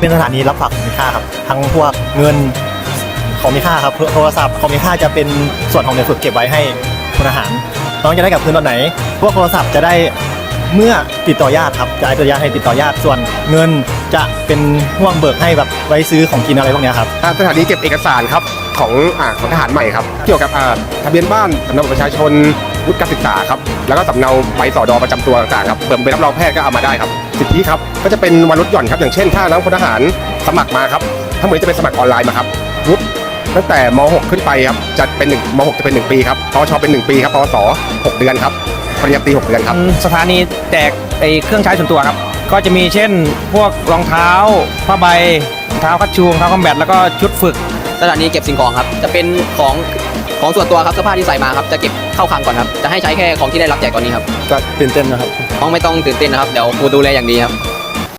เป็นสถานีรับฝากของมีค่าครับ ทั้งพวกเงินของมีค่าครับโทรศัพท์ของมีค่าจะเป็นส่วนของเด็กฝึกเก็บไว้ให้คนอาหาร น้องจะได้กลับคืนตอนไหน พวกโทรศัพท์จะได้เมื่อติดต่อญาติครับจะให้ติดต่อญาติให้ติดต่อญาติส่วนเงินจะเป็นห่วงเบิกให้แบบไว้ซื้อของกินอะไรพวกเนี้ยครับสถานีเก็บเอกสารครับ ของอ่าของทหารใหม่ครับ เกี่ยวกับอ่าทะเบียนบ้านสำเนาบัตรประชาชนวุฒิการศึกษาครับแล้วก็สำเนาใบสอดอประจำตัวต่างๆครับเปิดใบรับรองแพทย์ก็เอามาได้ครับสิทธิครับก็จะเป็นวันลดหย่อนครับอย่างเช่น ถ้านักพลทหารสมัครมาครับถ้าเหมือนจะเป็นสมัครออนไลน์มาครับวุฒิตั้งแต่ม .6 ขึ้นไปครับจะเป็นหนึ่งม .6 จะเป็น 1 ปีครับปวชเป็น 1 ปีครับปวส 6 เดือนครับปริญญาตรี6เดือนครับ สถานีแจกไอ้เครื่องใช้ส่วนตัวครับ ก็จะมีเช่นพวกรองเท้าผ้าใบรองเท้าคัดชูรองเท้าคอมแบทแล้วก็ชุดฝึก สถานีเก็บสิ่งของครับ จะเป็นของของส่วนตัวครับเสื้อผ้าที่ใส่มาครับ จะเก็บเข้าคลังก่อนครับ จะให้ใช้แค่ของที่ได้รับแจกตอนนี้ครับ ก็ตื่นเต้นนะครับ น้องไม่ต้องตื่นเต้นนะครับ เดี๋ยวครูดูแลอย่างดีครับ